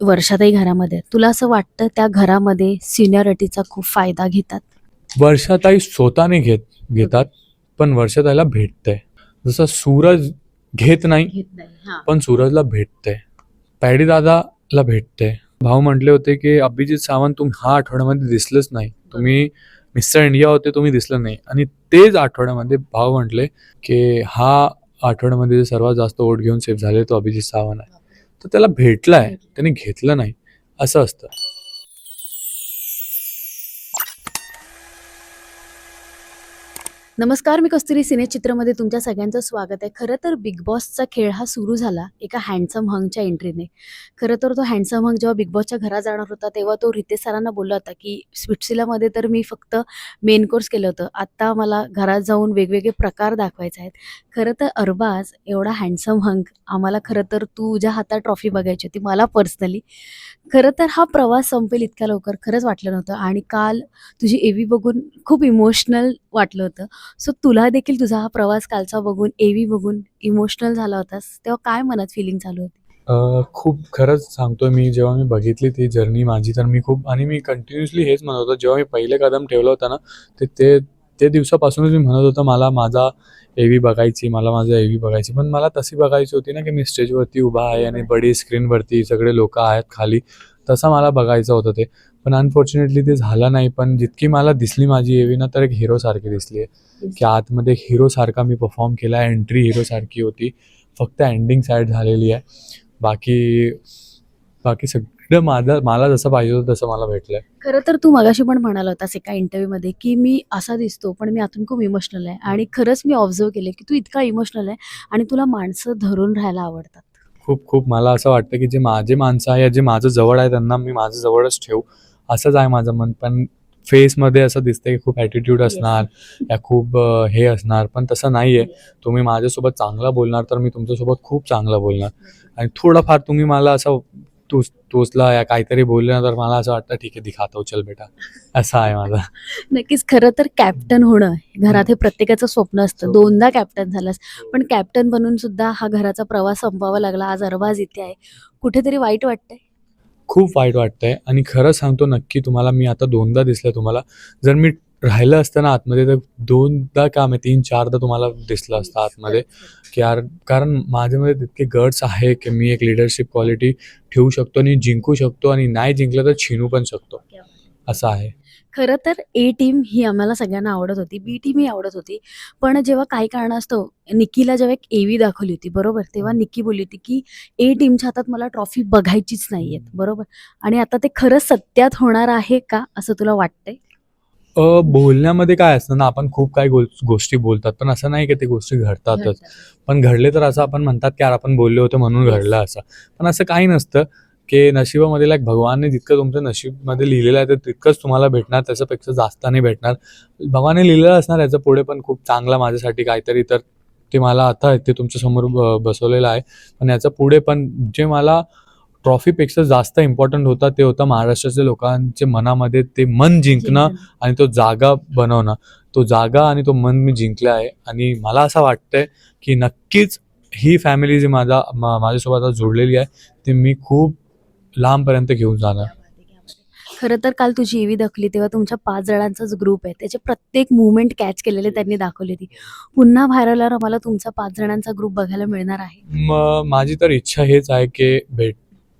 वर्षाताई घरामध्ये. तुला असं वाटतं त्या घरामध्ये सिनियरिटीचा खूप फायदा घेतात? वर्षाताई स्वतःने घेत घेतात पण वर्षाताईला भेटतंय. जसं सूरज घेत नाही पण सूरजला भेटतंय. पॅडी दादाला भेटतंय. भाऊ म्हटले होते की अभिजित सावंत तुम्ही हा आठवड्यामध्ये दिसलंच नाही. तुम्ही मिस्टर इंडिया होते तुम्ही दिसलं नाही. आणि तेच आठवड्यामध्ये भाऊ म्हटले की हा आठवड्यामध्ये सर्वात जास्त वोट घेऊन सेफ झाले तो अभिजित सावंत आहे. तर त्याला भेटला आहे त्याने घेतलं नाही असं असतं. नमस्कार मी कस्तुरी सिनेचित्रामध्ये तुमच्या सगळ्यांचं स्वागत आहे. खरं तर बिग बॉसचा खेळ हा सुरू झाला एका हँडसम हंगच्या एंट्रीने. खरं तर तो हँडसम हंग जेव्हा बिग बॉसच्या घरात जाणार होता तेव्हा तो रितेश सरांना बोलला होता की स्विट्सिलामध्ये तर मी फक्त मेन कोर्स केलं होतं. आत्ता मला घरात जाऊन वेगवेगळे प्रकार दाखवायचे आहेत. खरं तर अरबाज एवढा हँडसम हंग आम्हाला खरं तर तुझ्या हातात ट्रॉफी बघायची होती मला पर्सनली खरं तर हा प्रवास संपेल इतक्या लवकर खरंच वाटलं नव्हतं. आणि काल तुझी एवी बघून खूप इमोशनल वाटलं होतं. सो तुला देखील तुझा हा प्रवास कालचा बघून एवी बघून इमोशनल झाला होतास. तेव्हा काय मनात फिलिंग चालू होती? अ, खूप खरंच सांगतो मी जेव्हा मी बघितली ती जर्नी माझी तर मी खूप आणि मी कंटिन्युअसली हेच म्हणत होतो जेव्हा मी पहिले कदम ठेवलं होतं ना ते ते ते दिवसापासूनच मी म्हणत होतो मला माझा एव्ही बघायची मला माझं एव्ही बघायची. पण मला तशी बघायची होती ना की मी स्टेजवरती उभा आहे आणि बडी स्क्रीनवरती सगळे लोक आहेत खाली तसं मला बघायचं होतं ते. पण अनफॉर्च्युनेटली ते झालं नाही पण जितकी मला दिसली माझी एव्ही ना तर एक हिरोसारखी दिसली आहे. की आतमध्ये एक हिरोसारखा मी परफॉर्म केला एंट्री हिरोसारखी होती. फक्त एंडिंग साईड झालेली आहे. बाकी बाकी सगळं माझं मला जसं पाहिजे होतं तसं मला भेटलंय. खरं तर तू मगाशी पण म्हणाला होतास एका इंटरव्ह्यूमध्ये की मी असा दिसतो पण मी आतून खूप इमोशनल आहे. आणि खरंच मी ऑब्झर्व केले की तू इतका इमोशनल आहे आणि तुला माणसं धरून राहायला आवडतात. खूप खूप. मला असं वाटतं की जे माझे माणसं आहे जे माझं जवळ आहे त्यांना मी माझं जवळच ठेवू. असंच आहे माझं मन. पण फेसमध्ये असं दिसतंय की खूप ॲटिट्यूड असणार या खूप अं, हे असणार. पण तसं नाही आहे तुम्ही माझ्यासोबत चांगलं बोलणार तर मी तुमच्यासोबत खूप चांगलं बोलणार. आणि थोडंफार तुम्ही मला असं टोच टोचला या काहीतरी बोलले ना तर मला असं वाटतं ठीक आहे दिखातो चल बेटा. असं आहे माझं. नक्कीच खरं तर कॅप्टन होणं घरात हे प्रत्येकाचं स्वप्न असतं. हो. दोनदा कॅप्टन झालास. पण कॅप्टन बनून सुद्धा हा घराचा प्रवास संपवावा लागला. आज अरबाज इथे आहे. कुठेतरी वाईट वाटतंय? खूप वाईट वाटतंय. आणि खरं सांगतो नक्की तुम्हाला मी आता दोनदा दिसलं तुम्हाला. जर मी राहिलं असतं ना आतमध्ये तर दोनदा का मी तीन चारदा तुम्हाला दिसलं असतं आतमध्ये. की यार कारण माझ्यामध्ये तितके गट्स आहे की मी एक लिडरशिप क्वालिटी ठेवू शकतो आणि जिंकू शकतो आणि नाही जिंकलं तर छिनू पण शकतो. असं आहे. खरं तर ए टीम ही आम्हाला सगळ्यांना आवडत होती बी टीम ही आवडत होती. पण जेव्हा काही कारणास्तव निकीला जेव्हा एक एवी दाखवली होती बरोबर? तेव्हा निकी बोलली होती की ए टीमच्या हातात मला ट्रॉफी बघायचीच नाही आहेत बरोबर? आणि आता ते खरंच सत्यात होणार आहे का असं तुला वाटतंय? बोलण्यामध्ये काय असतं ना आपण खूप काही गो गोष्टी बोलतात पण असं नाही की ते गोष्टी घडतातच. पण घडले तर असं आपण म्हणतात की यार आपण बोलले होते म्हणून. घडलं असं. पण असं काही नसतं की नशिबामध्ये लाईक भगवानने जितकं तुमच्या नशीबमध्ये लिहिलेलं आहे ते तितकंच तुम्हाला भेटणार त्याच्यापेक्षा जास्त नाही भेटणार. भगवानने लिहिलेलं असणार याचं पुढे पण खूप चांगला माझ्यासाठी काहीतरी तर ते मला आता ते तुमच्यासमोर बसवलेलं आहे. पण याचं पुढे पण जे मला ट्रॉफीपेक्षा जास्त इम्पॉर्टंट होता ते होतं महाराष्ट्राच्या लोकांच्या मनामध्ये ते मन जिंकणं आणि तो जागा बनवणं. तो जागा आणि तो मन मी जिंकला आहे आणि मला असं वाटतंय की नक्कीच ही फॅमिली जी माझा माझ्यासोबत आता जोडलेली आहे ती मी खूप लांबपर्यंत घेऊन जाणार. खरं तर काल तुझी एवी दाखवली तेव्हा तुमच्या पाच जणांचाच ग्रुप आहे. त्याचे प्रत्येक मुवमेंट कॅच केलेले त्यांनी दाखवली होती. पुन्हा बाहेर आल्यावर आम्हाला तुमचा पाच जणांचा ग्रुप बघायला मिळणार आहे. माझी तर इच्छा हेच आहे की भेट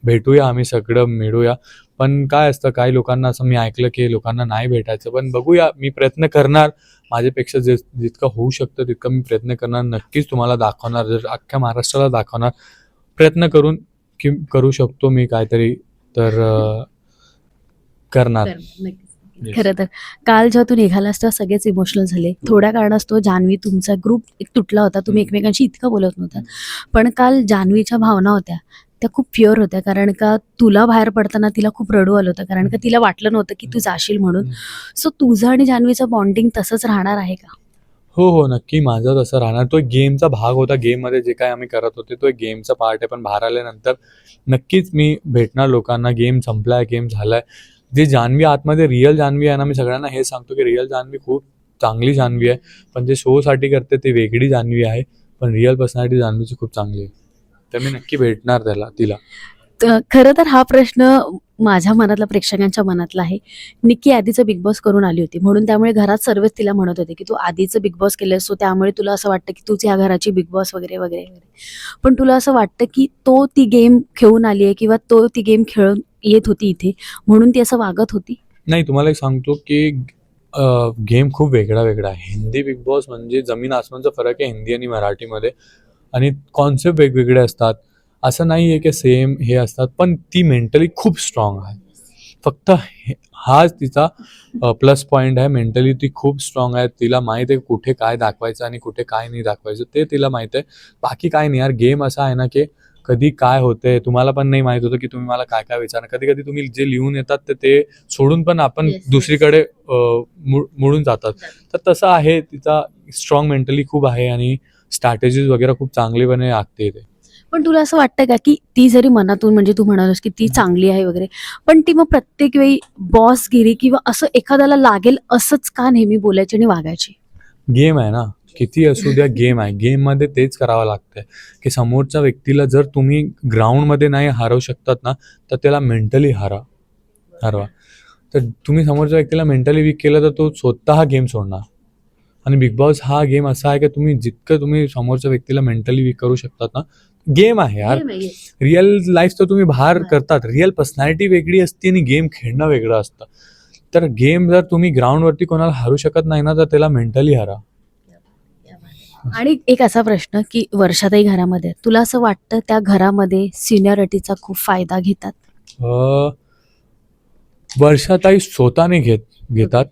भेटूया आम्ही सगळं मिळूया. पण काय असतं काही लोकांना असं मी ऐकलं की लोकांना नाही भेटायचं. पण बघूया मी प्रयत्न करणार. माझ्यापेक्षा जे जितकं होऊ शकतं तितकं मी प्रयत्न करणार. नक्कीच तुम्हाला दाखवणार जर अख्ख्या महाराष्ट्राला दाखवणार. प्रयत्न करून की करू शकतो मी काहीतरी तर करणार. Yes. खरं तर. काल जेव्हा तू निघालास तेव्हा सगळेच इमोशनल झाले. थोड्या कारणास्तव जान्हवी तुमचा ग्रुप एक तुटला होता. तुम्ही. एकमेकांशी इतकं बोलत नव्हता. पण काल जान्हवीच्या भावना होत्या. त्या खूप प्युअर होत्या. कारण का तुला बाहेर पडताना तिला खूप रडू आलं होतं. कारण का तिला वाटलं नव्हतं की तू जाशील म्हणून. सो तुझं आणि जान्हवीचं बॉन्डिंग तसंच राहणार आहे का? हो हो नक्की माझं तसं राहणार. तो एक गेमचा भाग होता. गेममध्ये जे काय आम्ही करत होते तो एक गेमचा पार्ट आहे. पण बाहेर आल्यानंतर नक्कीच मी भेटणार लोकांना. गेम संपलाय गेम झालाय. जे जान्हवी आतमध्ये रिअल जान्हवी आहे ना मी सगळ्यांना हे सांगतो की रिअल जान्हवी खूप चांगली जान्हवी आहे. पण जे शोसाठी करते ते वेगळी जान्हवी आहे. पण रिअल पर्सनॅलिटी जान्हवीची खूप चांगली आहे. तर मी नक्की भेटणार त्याला तिला. त- खरं तर हा प्रश्न माझ्या मनातला प्रेक्षकांच्या मनातला आहे. निक्की आधीचं बिग बॉस करून आली होती. म्हणून त्यामुळे घरात सर्वच तिला म्हणत होते की तू आधीचं बिग बॉस केलंस सो त्यामुळे तुला असं वाटतं की तूच ह्या घराची बिग बॉस वगैरे वगैरे वगैरे. पण तुला असं वाटतं की तो ती गेम खेळून आली आहे किंवा तो ती गेम खेळून येत होती इथे म्हणून ती असं वागत होती? नाही तुम्हाला एक सांगतो की गेम खूप वेगळा वेगळा आहे. हिंदी बिग बॉस म्हणजे जमीन आसमानचा फरक आहे हिंदी आणि मराठीमध्ये. आणि कॉन्सेप्ट वेगवेगळे असतात. असं नाही आहे की सेम हे असतात पण ती मेंटली खूप स्ट्रॉंग आहे. फक्त हाच तिचा प्लस पॉईंट आहे. मेंटली ती खूप स्ट्रॉंग आहे. तिला माहीत आहे कुठे काय दाखवायचं आणि कुठे काय नाही दाखवायचं. ते तिला माहीत आहे. बाकी काय नाही यार. गेम असा आहे ना की कधी काय होतंय तुम्हाला पण नाही माहीत होतं की तुम्ही मला काय काय विचारणार. कधी कधी तुम्ही जे लिहून येतात ते ते सोडून पण आपण. दुसरीकडे मुळून जातात. तर तसं आहे. तिचा स्ट्रॉंग मेंटली खूप आहे आणि स्ट्रॅटेजीज वगैरे खूप चांगलेपणे आखते ते. पण तुला असं वाटतं का की ती जरी मनातून म्हणजे तू म्हणालास की ती चांगली आहे वगैरे पण ती मग प्रत्येक वेळी बॉसगिरी किंवा असं एखाद्याला लागेल असंच का नेहमी बोलायची आणि वागायची? गेम आहे ना. किती असू द्या गेम आहे. गेममध्ये तेच करावं लागतंय की समोरच्या व्यक्तीला जर तुम्ही ग्राउंडमध्ये नाही हरवू शकतात ना तर त्याला मेंटली हरा. हरवा. तर तुम्ही समोरच्या व्यक्तीला मेंटली वीक केलं तर तो स्वतः हा गेम सोडणार. आणि बिग बॉस हा गेम असा आहे की तुम्ही जितकं तुम्ही समोरच्या व्यक्तीला मेंटली वीक करू शकतात ना गेम आहे यार. रिअल लाईफ तर तुम्ही बाहेर. करतात. रिअल पर्सनॅलिटी वेगळी असते आणि गेम खेळणं वेगळं असतं. तर गेम जर तुम्ही ग्राउंडवरती कोणाला हारू शकत नाही ना तर त्याला मेंटली हरा. आणि एक असा प्रश्न की वर्षातही घरामध्ये. तुला असं वाटतं त्या घरामध्ये सिनियरिटीचा खूप फायदा घेतात? वर्षाताई स्वतःने घेत घेतात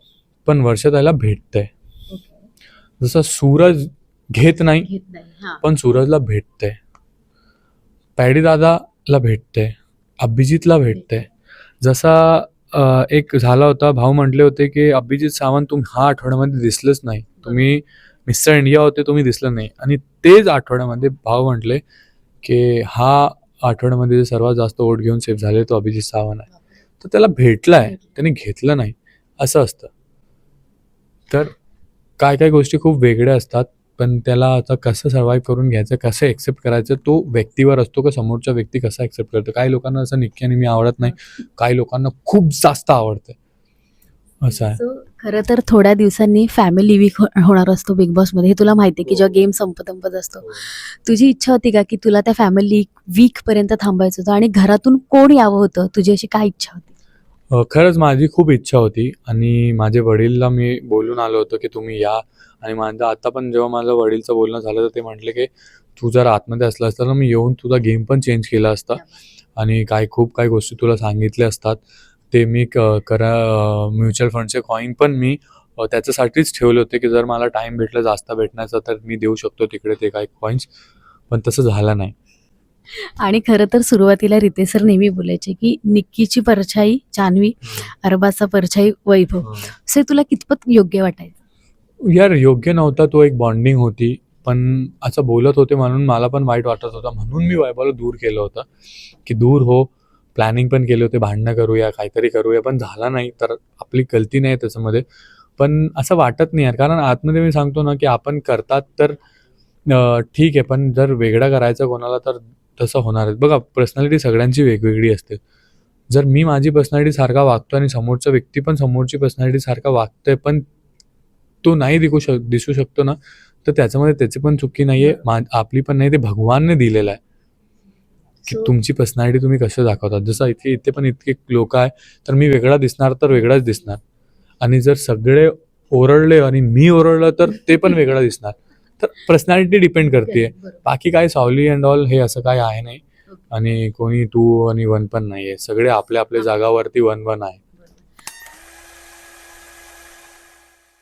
पण वर्षाताईला भेटतंय. जसं सूरज घेत नाही पण सूरजला भेटतंय. पॅडी दादाला भेटते अभिजितला भेटते जसा अ, एक झाला होता भाऊ म्हटले होते की अभिजित सावंत तुम्ही हा आठवड्यामध्ये दिसलंच नाही. तुम्ही मिस्टर इंडिया होते तुम्ही दिसलं नाही. आणि तेच आठवड्यामध्ये भाऊ म्हटले की हा आठवड्यामध्ये सर्वात जास्त वोट घेऊन सेफ झाले तो अभिजित सावंत आहे. तर त्याला भेटलाय. त्याने घेतलं नाही असं असतं. तर काय काय गोष्टी खूप वेगळ्या असतात पण त्याला आता कसं सर्वाईव्ह करून घ्यायचं कसं एक्सेप्ट करायचं तो व्यक्तीवर असतो का समोरचा व्यक्ती कसा एक्सेप्ट करतो? काही लोकांना असं निक्क्या नेहमी मी आवडत नाही काही लोकांना खूप जास्त आवडतं. असं आहे. खरं तर थोड्या दिवसांनी फॅमिली वीक हो, होणार असतो बिग बॉसमध्ये. हे तुला माहिती आहे की जेव्हा गेम संपत संपत असतो. तुझी इच्छा होती का की तुला त्या फॅमिली वीक पर्यंत थांबायचं होतं आणि घरातून कोण यावं होतं? तुझी अशी काय इच्छा होती? खरंच माझी खूप इच्छा होती आणि माझे वडीलला मी बोलून आलो होतो की तुम्ही या. आणि माझं आता पण जेव्हा माझं वडीलचं बोलणं झालं तर ते म्हटले की तू जर आतमध्ये असला असता तर मी येऊन तुझा गेम पण चेंज केला असता. आणि काय खूप काही गोष्टी तुला सांगितल्या असतात. ते मी क- करा म्युच्युअल फंडचे कॉईन पण मी त्याच्यासाठीच ठेवले होते की जर मला टाईम भेटला जास्त भेटण्याचा तर मी देऊ शकतो तिकडे ते काही कॉईन्स. पण तसं झालं नाही. आणि खरं तर सुरुवातीला रितेश सर नेहमी बोलायचे की निक्कीची परछाई जान्हवी अरबाजचा परछाई वैभव. असे तुला कितपत योग्य वाटायचं? यार योग्य नव्हता तो एक बॉन्डिंग होती पण असं बोलत होते म्हणून मला पण वाईट वाटत होतं. म्हणून मी वैभवला दूर केलं होतं की दूर हो प्लॅनिंग पण केले होते भांडणं करूया काहीतरी करूया पण झाला नाही तर आपली गलती नाही त्याच्यामध्ये. पण असं वाटत नाही यार कारण आतमध्ये मी सांगतो ना की आपण करतात तर ठीक आहे पण जर वेगळं करायचं कोणाला तर तसं होणार आहे. बघा पर्सनॅलिटी सगळ्यांची वेगवेगळी असते. जर मी माझी पर्सनॅलिटी सारखा वागतो आणि समोरचा व्यक्ती पण समोरची पर्सनॅलिटी सारखा वागतोय पण तो नाही दिसू शक दिसू शकतो ना तर त्याच्यामध्ये त्याची पण चुकी नाहीये. मा आपली पण नाही ते भगवानने दिलेलं आहे. की तुमची पर्सनॅलिटी तुम्ही कसं दाखवतात जसं इथे इथे पण इतके लोक आहे तर मी वेगळा दिसणार तर वेगळाच दिसणार. आणि जर सगळे ओरडले आणि मी ओरडलं तर ते पण वेगळं दिसणार. तर पर्सनॅलिटी डिपेंड करते बाकी काय सावली अँड ऑल हे असं काय आहे नाही. आणि कोणी टू आणि वन पण नाहीये. सगळे आपल्या आपल्या जागावरती वन वन आहे.